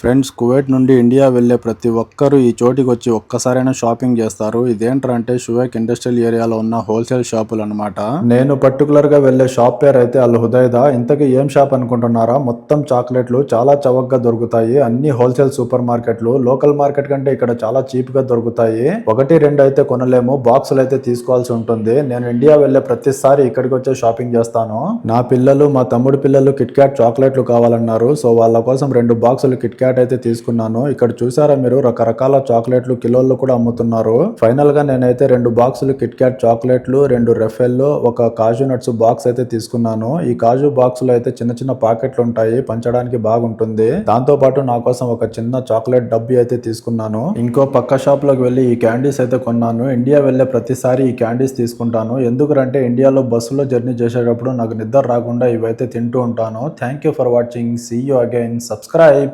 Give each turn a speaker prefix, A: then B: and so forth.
A: Friends Kuwait నుండి India వెళ్ళే ప్రతి ఒక్కరూ ఈ చోటికి వచ్చి ఒక్కసారైనా షాపింగ్ చేస్తారు. ఇదేంటంటే షువేక్ ఇండస్ట్రియల్ ఏరియాలో ఉన్న హోల్సేల్ షాపులు అనమాట నేను పర్టికులర్గా వెళ్ళే షాప్ పేరు అయితే అల్ హుదైదా. ఇంతకీ ఏం షాప్ అనుకుంటున్నారా? మొత్తం చాక్లెట్లు చాలా చవకగా దొరుకుతాయి. అన్ని హోల్సేల్ సూపర్ మార్కెట్లు. లోకల్ మార్కెట్ కంటే ఇక్కడ చాలా చీప్గా దొరుకుతాయి. ఒకటి రెండు అయితే కొనలేము. బాక్సులు అయితే తీసుకోవాల్సి ఉంటుంది. నేను ఇండియా వెళ్ళే ప్రతిసారి ఇక్కడికి వచ్చే షాపింగ్ చేస్తాను. నా పిల్లలు మా తమ్ముడు పిల్లలు కిట్ క్యాట్ చాక్లెట్లు కావాలన్నారు. సో వాళ్ళ కోసం రెండు బాక్సులు కిట్ క్యాట్ అయితే తీసుకున్నాను. ఇక్కడ చూసారా మీరు? రకరకాల చాక్లెట్లు కిలోల్లో కూడా అమ్ముతున్నారు. ఫైనల్గా నేనైతే రెండు బాక్సులు కిట్ క్యాట్ చాక్లెట్లు రెండు రెఫెల్ ఒక కాజు నట్స్ బాక్స్ అయితే తీసుకున్నాను. ఈ కాజు బాక్స్లో అయితే చిన్న చిన్న పాకెట్లు ఉంటాయి. పంచడానికి బాగుంటుంది. దాంతో పాటు నా కోసం ఒక చిన్న చాక్లెట్ డబ్బి అయితే తీసుకున్నాను. ఇంకో పక్క షాప్లోకి వెళ్ళి ఈ క్యాండీస్ అయితే కొన్నాను. ఇండియా వెళ్ళే ప్రతిసారి ఈ క్యాండీస్ తీసుకుంటాను. ఎందుకంటే ఇండియాలో బస్సులో జర్నీ చేసేటప్పుడు నాకు నిద్ర రాకుండా ఇవైతే తింటూ ఉంటాను. Thank you for watching. See you again subscribe